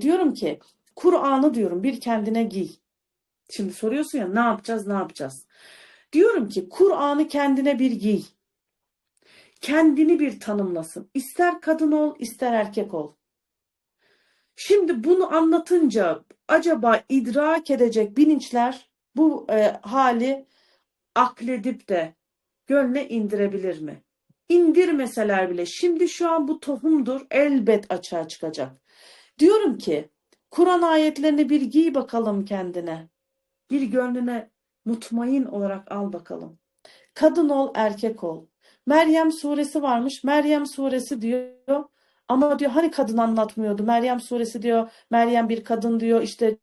diyorum ki Kur'an'ı diyorum bir kendine giy. Şimdi soruyorsun ya ne yapacağız ne yapacağız? Diyorum ki Kur'an'ı kendine bir giy. Kendini bir tanımlasın. İster kadın ol, ister erkek ol. Şimdi bunu anlatınca acaba idrak edecek bilinçler bu e, hali akledip de gönle indirebilir mi? İndirmeseler bile şimdi şu an bu tohumdur elbet açığa çıkacak. Diyorum ki Kur'an ayetlerini bir giy bakalım kendine. Bir gönlüne mutmain olarak al bakalım. Kadın ol, erkek ol. Meryem suresi varmış. Meryem suresi diyor ama diyor hani kadın anlatmıyordu. Meryem suresi diyor. Meryem bir kadın diyor. İşte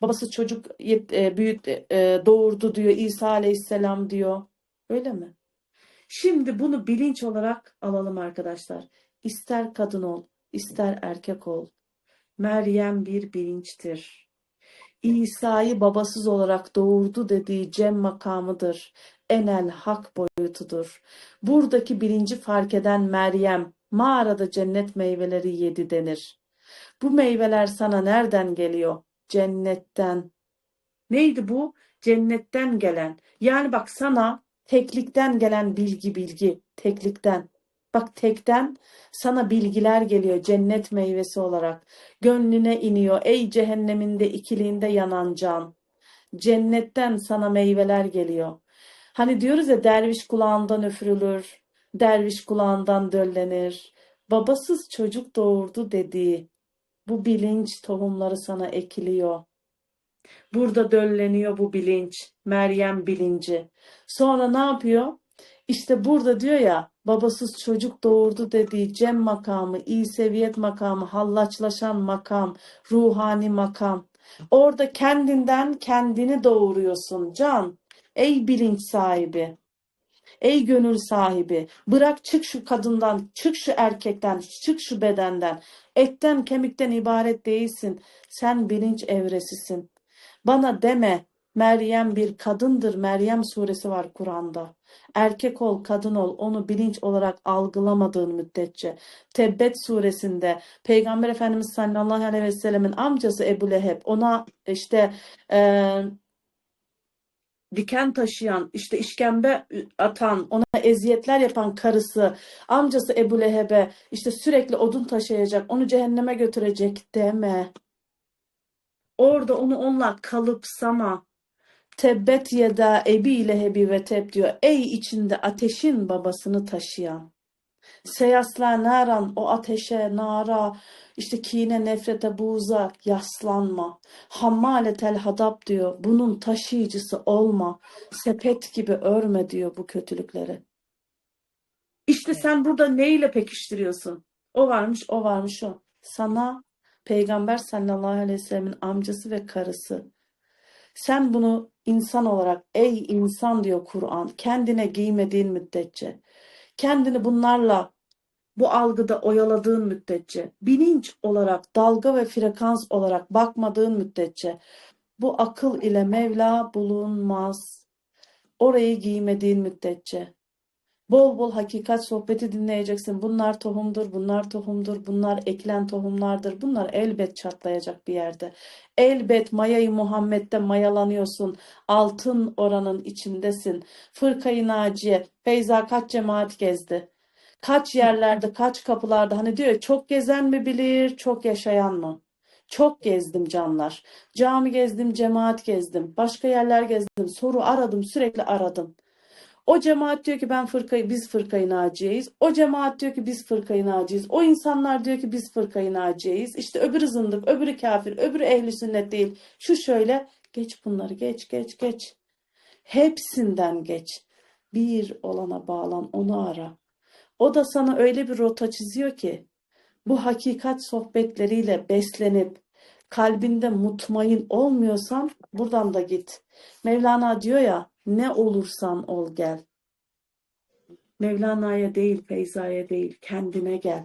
babası çocuk e, büyüt e, doğurdu diyor. İsa aleyhisselam diyor. Öyle mi? Şimdi bunu bilinç olarak alalım arkadaşlar. İster kadın ol, ister erkek ol. Meryem bir bilinçtir. İsa'yı babasız olarak doğurdu dediği cem makamıdır. Enel hak boyutudur. Buradaki bilinci fark eden Meryem mağarada cennet meyveleri yedi denir. Bu meyveler sana nereden geliyor? Cennetten. Neydi bu? Cennetten gelen. Yani bak sana teklikten gelen bilgi bilgi. Teklikten. Bak tekten sana bilgiler geliyor cennet meyvesi olarak. Gönlüne iniyor ey cehenneminde ikiliğinde yanan can. Cennetten sana meyveler geliyor. Hani diyoruz ya derviş kulağından üfürülür, derviş kulağından döllenir. Babasız çocuk doğurdu dediği bu bilinç tohumları sana ekiliyor. Burada dölleniyor bu bilinç, Meryem bilinci. Sonra ne yapıyor? İşte burada diyor ya babasız çocuk doğurdu dediği cem makamı, iyi seviyet makamı, hallaçlaşan makam, ruhani makam. Orada kendinden kendini doğuruyorsun can. Ey bilinç sahibi. Ey gönül sahibi, bırak çık şu kadından, çık şu erkekten, çık şu bedenden. Etten kemikten ibaret değilsin. Sen bilinç evresisin. Bana deme Meryem bir kadındır. Meryem suresi var Kur'an'da. Erkek ol, kadın ol. Onu bilinç olarak algılamadığın müddetçe. Tebbet suresinde Peygamber Efendimiz sallallahu aleyhi ve sellemin amcası Ebu Leheb ona işte e, diken taşıyan, işte işkembe atan, ona eziyetler yapan karısı, amcası Ebu Leheb'e işte sürekli odun taşıyacak, onu cehenneme götürecek deme. Orada onu onunla kalıpsama. Tebbet yeda ebi lehebi ve teb diyor. Ey içinde ateşin babasını taşıyan. Seyasla naran o ateşe, nara, işte kine, nefrete, buğza yaslanma. Hammaletel hadap diyor. Bunun taşıyıcısı olma. Sepet gibi örme diyor bu kötülükleri. İşte sen burada neyle pekiştiriyorsun? O varmış, o varmış o. Sana Peygamber sallallahu aleyhi ve sellemin amcası ve karısı. Sen bunu insan olarak ey insan diyor Kur'an kendine giymediğin müddetçe kendini bunlarla bu algıda oyaladığın müddetçe bilinç olarak dalga ve frekans olarak bakmadığın müddetçe bu akıl ile Mevla bulunmaz. Orayı giymediğin müddetçe Bol bol hakikat sohbeti dinleyeceksin. Bunlar tohumdur, bunlar tohumdur, bunlar eklen tohumlardır. Bunlar elbet çatlayacak bir yerde. Elbet mayayı Muhammed'de mayalanıyorsun. Altın oranın içindesin. Fırkayı Naciye, Feyza kaç cemaat gezdi? Kaç yerlerde, kaç kapılarda hani diyor çok gezen mi bilir, çok yaşayan mı? Çok gezdim canlar. Cami gezdim, cemaat gezdim. Başka yerler gezdim. Soru aradım, sürekli aradım. O cemaat diyor ki ben fırkayı biz fırkayı naciyeyiz. O cemaat diyor ki biz fırkayı naciyeyiz. O insanlar diyor ki biz fırkayı naciyeyiz. İşte öbürü zındık, öbürü kafir, öbürü ehli sünnet değil. Şu şöyle geç bunları geç geç geç. Hepsinden geç. Bir olana bağlan onu ara. O da sana öyle bir rota çiziyor ki bu hakikat sohbetleriyle beslenip kalbinde mutmain olmuyorsan buradan da git. Mevlana diyor ya ne olursan ol gel. Mevlana'ya değil, Feyza'ya değil, kendine gel.